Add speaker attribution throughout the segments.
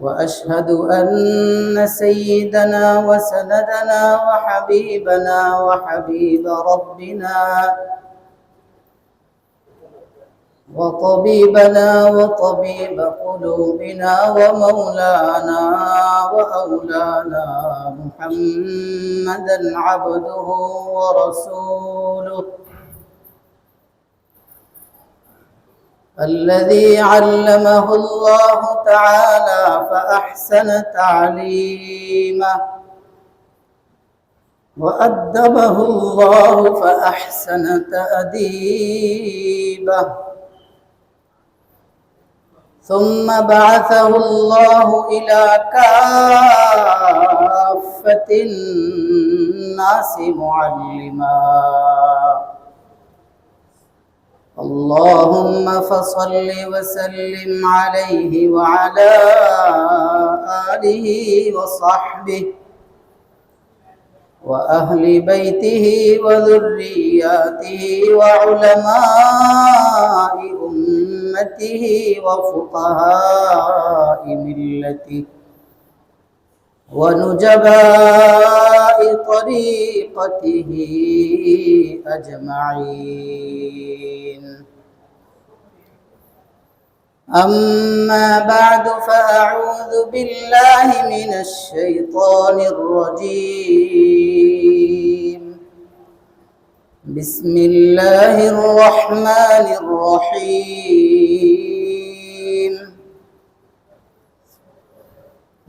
Speaker 1: وأشهد أن سيدنا وسندنا وحبيبنا وحبيب ربنا وطبيبنا وطبيب قلوبنا ومولانا وأولانا محمدا عبده ورسوله. الذي علمه الله تعالى فأحسن تعليمه. وأدبه الله فأحسن تأديبه. ثم بعثه الله إلى كافة الناس معلما. اللهم فصل وسلم عليه وعلى آله وصحبه وأهل بيته وذرياته وعلماء أمته وفقهاء ملته ونجباء طريقته أجمعين. أما بعد فأعوذ بالله من الشيطان الرجيم. بسم الله الرحمن الرحيم.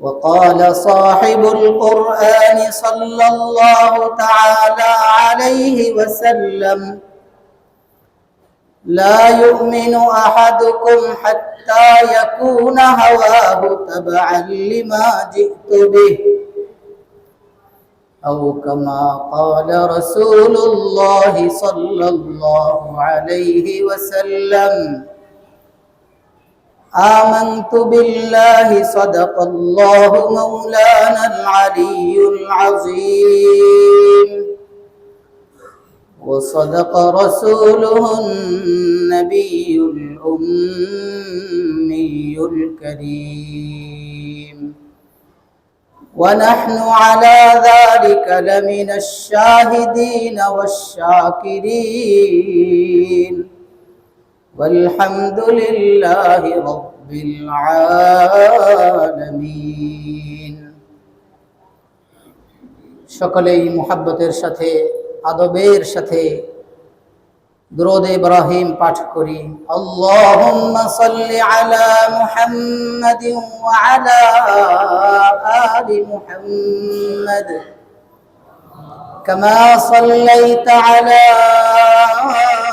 Speaker 1: وقال صاحب القرآن صلى الله تعالى عليه وسلم لا يؤمن أحدكم حتى يكون هواه تبعا لما جئت به أو كما قال رسول الله صلى الله عليه وسلم. آمنت بالله صدق الله مولانا العلي العظيم. وصدق رسوله النبي الأمي الكريم. ونحن على ذلك لمن الشاهدين والشاكرين. والحمد لله رب العالمين সকলেই মুহাব্বতের সাথে আদবের সাথে درود إبراهيم পাঠ করি اللهم صل على محمد وعلى آل محمد كما صليت على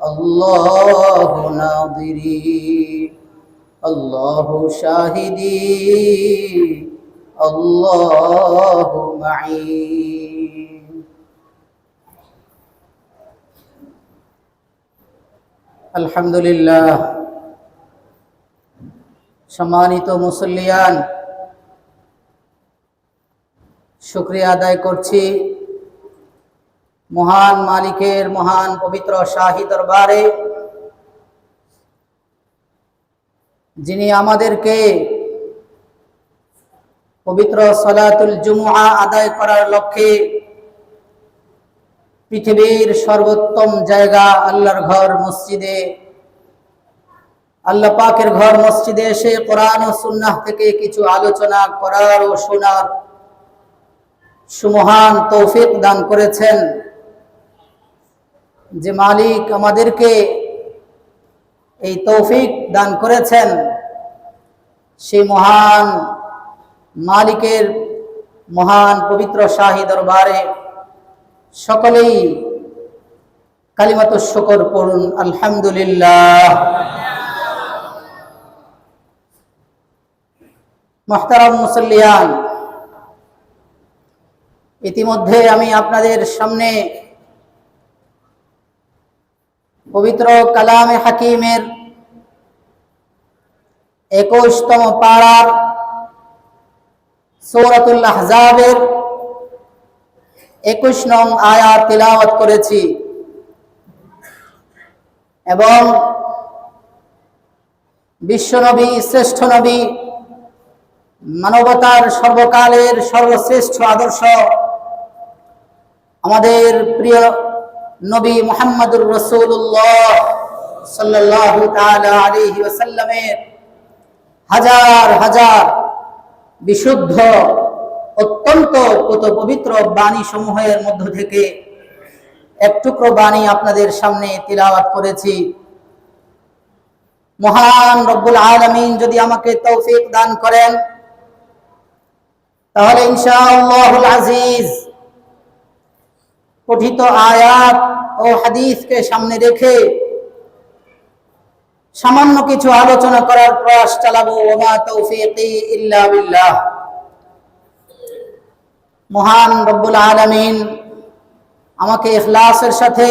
Speaker 1: আল্লাহ নাদিরি আল্লাহ শাহিদি আল্লাহ মাই আলহামদুলিল্লাহ সম্মানিত মুসলিয়ান শুক্রিয়া আদায় করছি। মহান মালিকের, মহান পবিত্র শাহী দরবারে। যিনি আমাদেরকে পবিত্র সলাতুল জুমুআ আদায় করার লক্ষ্যে পৃথিবীর সর্বোত্তম জায়গা আল্লাহর ঘর মসজিদে, আল্লাহ পাকের ঘর মসজিদে এসে কোরআন ও সুন্নাহ থেকে কিছু আলোচনা করার ও শোনার সুমহান তৌফিক দান করেছেন। যে মালিক আমাদেরকে এই তৌফিক দান করেছেন, সেই মহান মালিকের মহান পবিত্র শাহী দরবারে সকলেই কালিমাত শকর পড়ুন, আলহামদুলিল্লাহ। মহতারাম মুসল্লিয়ান, ইতিমধ্যে আমি আপনাদের সামনে পবিত্র কালামে হাকিমের একুশতম পাড়ার সৌরাতুল্লাহ হাজাবের একুশ নং আয়াত তিলাওয়াত করেছি। এবং বিশ্বনবী, শ্রেষ্ঠ নবী, মানবতার সর্বকালের সর্বশ্রেষ্ঠ আদর্শ আমাদের প্রিয় নবী মোহাম্মদুর রসুল্লাহ সাল্লাহ আলহি ওসাল্লামের হাজার হাজার বিশুদ্ধ, অত্যন্ত কত পবিত্র বাণী সমূহের মধ্য থেকে এক টুকরো বাণী আপনাদের সামনে তিলাওয়াত করেছি। মহান রব্বুল আলমিন যদি আমাকে তৌফিক দান করেন, তাহলে ইনশাআল্লাহুল আজিজ পঠিত আয়াত ও হাদিসকে সামনে রেখে সামান্য কিছু আলোচনা করার প্রয়াস চালাবো। ওমা তৌফিকি মহান রব্বুল আলমিন আমাকে ইখলাসের সাথে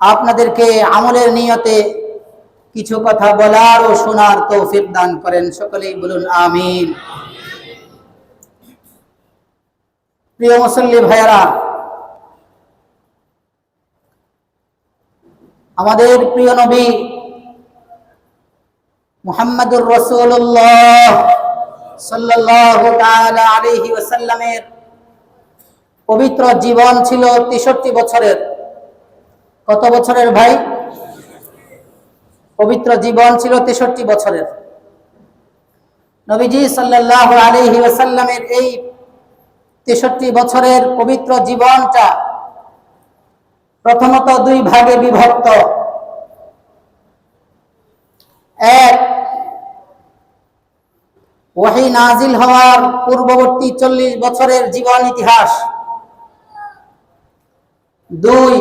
Speaker 1: আপনাদেরকে আমলের নিয়তে কিছু কথা বলার ও শোনার তৌফিক দান করেন। সকলেই বলুন আমিন। প্রিয় মুসল্লি ভাইয়ারা আমাদের প্রিয় নবী মুহাম্মদুর রসুল্লাহ সাল্লাল্লাহু তাআলা আলাইহি ওয়াসাল্লামের পবিত্র জীবন ছিল 63 বছরের। কত বছরের ভাই? পবিত্র জীবন ছিল 63 বছরের। নবীজি সাল্লাল্লাহু আলাইহি ওয়াসাল্লামের এই 63 বছরের পবিত্র জীবনটা প্রথমত দুই ভাগে বিভক্ত। এক, ওয়াহি নাজিল হওয়ার পূর্ববর্তী চল্লিশ বছরের জীবন ইতিহাস। দুই,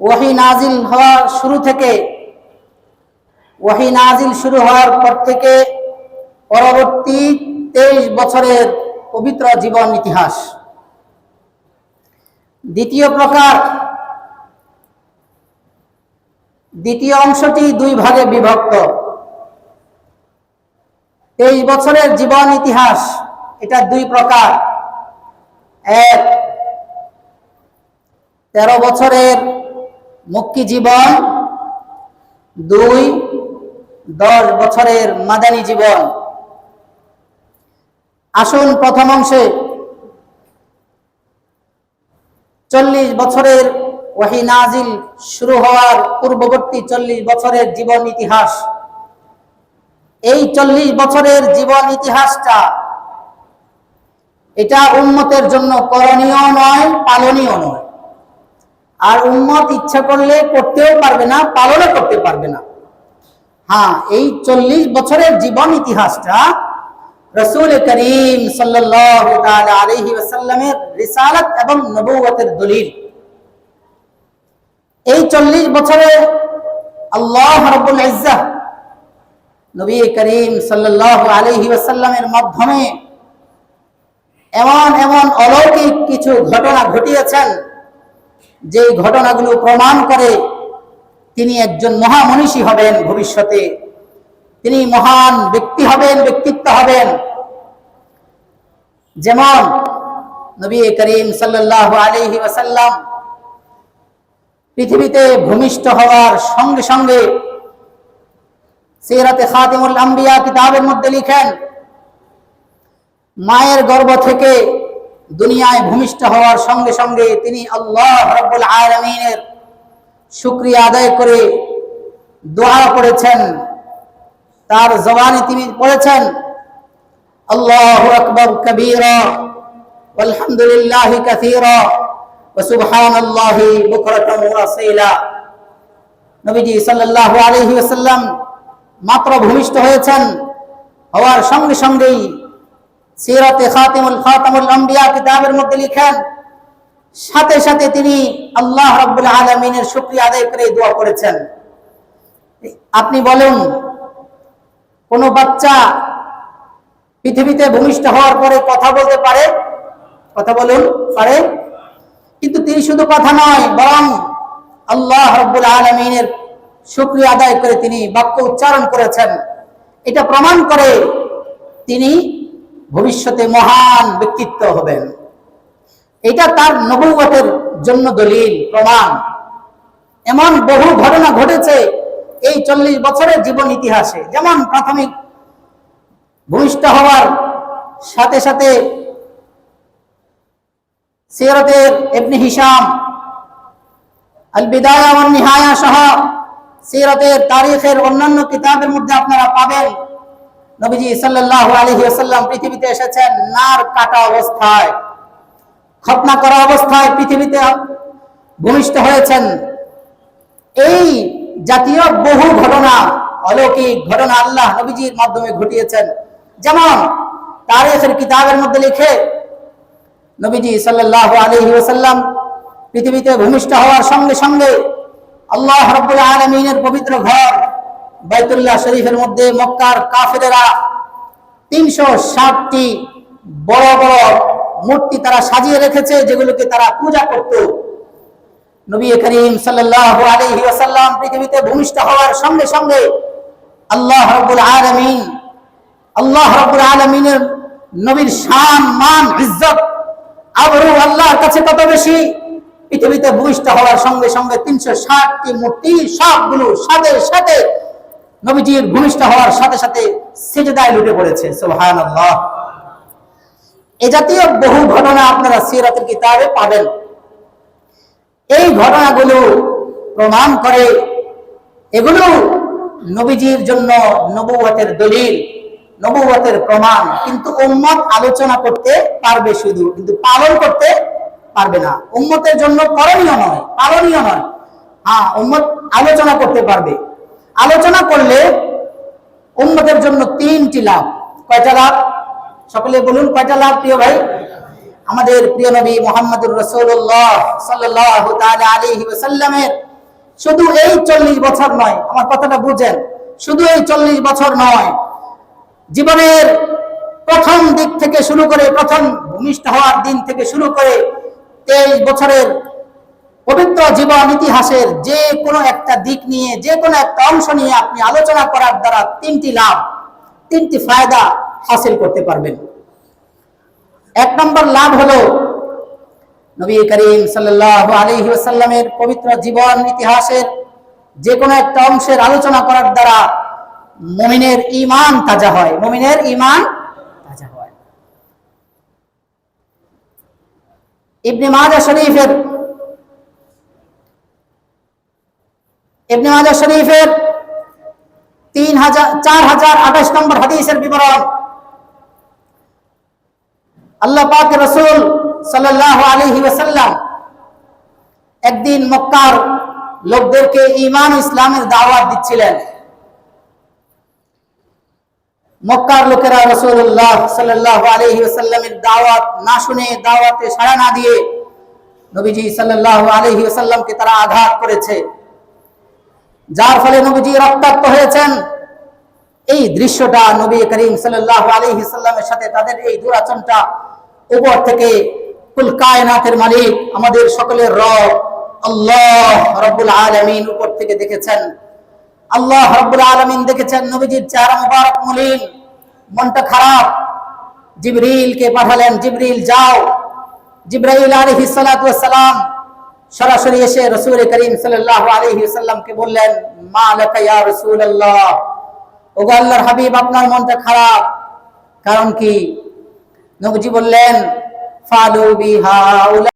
Speaker 1: ওয়াহি নাজিল হওয়ার শুরু থেকে, ওয়াহি নাজিল শুরু হওয়ার পর থেকে পরবর্তী তেইশ বছরের পবিত্র জীবন ইতিহাস। দ্বিতীয় প্রকার। দ্বিতীয় অংশটি দুই ভাগে বিভক্ত। তেইশ বছরের জীবন ইতিহাস, এটা দুই প্রকার। এক, তেরো বছরের মুক্তি জীবন দুই, দশ বছরের মাদানী জীবন আসুন প্রথম অংশে চল্লিশ বছরের ওয়াহি নাজিল শুরু হওয়ার পূর্ববর্তী চল্লিশ বছরের জীবন ইতিহাস। এই চল্লিশ বছরের জীবন ইতিহাসটা এটা উন্মতের জন্য করণীয় নয়, পালনীয় নয়। আর উন্মত ইচ্ছা করলে করতেও পারবে না, পালনও করতে পারবে না। হ্যাঁ এই চল্লিশ বছরের জীবন ইতিহাসটা রসুল করিম ওয়াসাল্লামের রিসালাত এবং নবুয়তের দলিল। এই চল্লিশ বছরে আল্লাহ রব্বুল ইজ্জাহ নবী করিম সাল্লাল্লাহু আলাইহি ওয়াসাল্লামের মাধ্যমে এমন এমন অলৌকিক কিছু ঘটনা ঘটিয়েছেন যে ঘটনাগুলো প্রমাণ করে তিনি একজন মহামনীষী হবেন ভবিষ্যতে। তিনি মহান ব্যক্তি হবেন, ব্যক্তিত্ব হবেন। যেমন নবী করিম সাল্লাল্লাহু আলাইহি ওয়াসাল্লাম পৃথিবীতে ভূমিষ্ঠ হওয়ার সঙ্গে সঙ্গে সিরাতে খাতিমুল আম্বিয়া কিতাবের মধ্যে লিখেন, মায়ের গর্ভ থেকে দুনিয়ায় ভূমিষ্ঠ হওয়ার সঙ্গে সঙ্গে তিনি আল্লাহ রব্বুল আলমিনের শুক্রিয়া আদায় করে দোয়া করেছেন। তার জবানে তিনি পড়েছেন আল্লাহ আকবর কবীরা আলহামদুলিল্লাহ কাসীরা وسبحان الله بكرة وأصيلا নবীজি সাল্লাল্লাহু আলাইহি ওয়াসাল্লাম মাত্র ভূমিষ্ঠ হয়েছেন হওয়ার সঙ্গে সঙ্গেই সিরাতে খাতিমুল খাতামুল আম্বিয়া কিতাবের মধ্যে লিখেন সাথে সাথে তিনি আল্লাহ রাব্বুল আলামিনের শুকরিয়া আদায় করে দোয়া করেছেন আপনি বলুন কোন বাচ্চা পৃথিবীতে ভূমিষ্ঠ হওয়ার পরে কথা বলতে পারে, কথা বলুন, পারে। কিন্তু তিনি শুধু কথা নয়, বরং আল্লাহ রব্বুল আলমিনের শুক্রিয়া আদায় করে তিনি বাক্য উচ্চারণ করেছেন। এটা প্রমাণ করে তিনি ভবিষ্যতে মহান ব্যক্তিত্ব হবেন। এটা তার নবগতের জন্য দলিল, প্রমাণ। এমন বহু ঘটনা ঘটেছে এই চল্লিশ বছরের জীবন ইতিহাসে, যেমন প্রাথমিক ভূমিষ্ঠ হওয়ার সাথে সাথে সিরতের ইবনে হিশাম আল নিহায়া সহ সিরতের তারিখের অন্যান্য কিতাবের মধ্যে আপনারা পাবেন। নবীজি সাল্লাল্লাহু আলাইহি পৃথিবীতে এসেছেন নার কাটা অবস্থায়, খতনা করা অবস্থায় পৃথিবীতে ভূমিষ্ঠ হয়েছেন। এই জাতীয় বহু ঘটনা, অলৌকিক ঘটনা আল্লাহ নবীজির মাধ্যমে ঘটিয়েছেন। যেমন তারিখের কিতাবের মধ্যে লিখে নবীজি সাল্লাল্লাহু আলাইহি ওয়াসাল্লাম পৃথিবীতে ভূমিষ্ঠ হওয়ার সঙ্গে সঙ্গে আল্লাহ রাব্বুল আলামিনের পবিত্র ঘর বাইতুল্লাহ শরীফের মধ্যে মক্কার কাফেরেরা তিনশো ষাটটি বড় বড় মূর্তি তারা সাজিয়ে রেখেছে, যেগুলোকে তারা পূজা করত। নবী করিম সাল্লাল্লাহু আলাইহি ওয়াসাল্লাম পৃথিবীতে ভূমিষ্ঠ হওয়ার সঙ্গে সঙ্গে আল্লাহ রাব্বুল আলামিন, আল্লাহ রাব্বুল আলামিনের নবীর শান, মান, ইজ্জত আবরু আল্লাহর কাছে কত বেশি? পৃথিবীতে ভূমিষ্ঠ হওয়ার সঙ্গে সঙ্গে তিনশো ষাটটি মূর্তি সবগুলো সাথে সাথে নবীজির ভূমিষ্ঠ হওয়ার সাথে সাথে সেজদায় লুটে পড়েছে। সোহান আল্লাহ এ জাতীয় বহু ঘটনা আপনারা সিরাতের কিতাবে পাবেন। এই ঘটনাগুলো প্রমাণ করে, এগুলো নবীজির জন্য নবুয়তের দলিল নবুয়তের প্রমাণ। কিন্তু উম্মত আলোচনা করতে পারবে শুধু, কিন্তু পালন করতে পারবে না। উম্মতের জন্য করণীয় নয়, পালনীয় নয়। হ্যাঁ উম্মত আলোচনা করতে পারবে। আলোচনা করলে উম্মতের জন্য তিনটি লাভ। কয়টা লাভ? সকলে বলুন কয়টা লাভ, প্রিয় ভাই? আমাদের প্রিয় নবী মোহাম্মদুর রসুল্লাহ সাল্লাহ আলাইহি ওয়াসাল্লামের শুধু এই চল্লিশ বছর নয়, আমার কথাটা বুঝেন, শুধু এই চল্লিশ বছর নয়, জীবনের প্রথম দিক থেকে শুরু করে প্রথম ভূমিষ্ঠ হওয়ার দিন থেকে শুরু করে তেইশ বছরের পবিত্র জীবন ইতিহাসের যে কোনো একটা দিক নিয়ে, যে কোনো একটা অংশ নিয়ে আপনি আলোচনা করার দ্বারা তিনটি লাভ, তিনটি ফায়দা হাসিল করতে পারবেন। এক নম্বর লাভ হলো নবী করিম সাল্লাল্লাহু আলাইহি ওয়াসাল্লামের পবিত্র জীবন, ইতিহাসের যে কোনো একটা অংশের আলোচনা করার দ্বারা মুমিনের ঈমান তাজা হয়। মুমিনের ঈমান তাজা হয়। ইবনে মাজাহ শরীফের ইবনে মাজাহ শরীফের তিন হাজার, চার হাজার আঠাশ নম্বর হাদিসের বিবরণ আল্লাহ পাক রসুল সাল্লাল্লাহু আলাইহি ওয়াসাল্লাম একদিন মক্কার লোকদেরকে ঈমান ও ইসলামের দাওয়াত দিচ্ছিলেন। মক্কার লোকেরা রসুল্লাহ সাল্লাল্লাহু আলাইহি ওয়াসাল্লামের দাওয়াত না শুনে দাওয়াতে সাড়া না দিয়ে নবীজি সাল্লাল্লাহু আলাইহি ওয়াসাল্লামকে তারা আঘাত করেছে। যার ফলে নবীজি রক্তাক্ত হয়েছেন। এই দৃশ্যটা নবী করিম সাল্লাহ আলাইহি সাল্লামের সাথে তাদের এই দুরাচরণটা উপর থেকে, কুল কায়নাতের মালিক আমাদের সকলের রব আল্লাহ রব্বুল আলামিন উপর থেকে দেখেছেন। আল্লাহ রব্বুল আলমিন দেখেছেন নবীজির চেহারা মুবারক, মলিন, মনটা খারাপ। জিবরিলকে পাঠালেন, জিবরিল, যাও। জিব্রাইল সালাতু সালাম সরাসরি এসে রসুল করিম সাল্লাল্লাহু আলাইহি সাল্লামকে বললেন, মা লাকা ইয়া রাসূলুল্লাহ? ওগো আল্লাহর হাবিব, আপনার মনটা খারাপ। কারণ কি? নবজি বললেন ফালু বিহা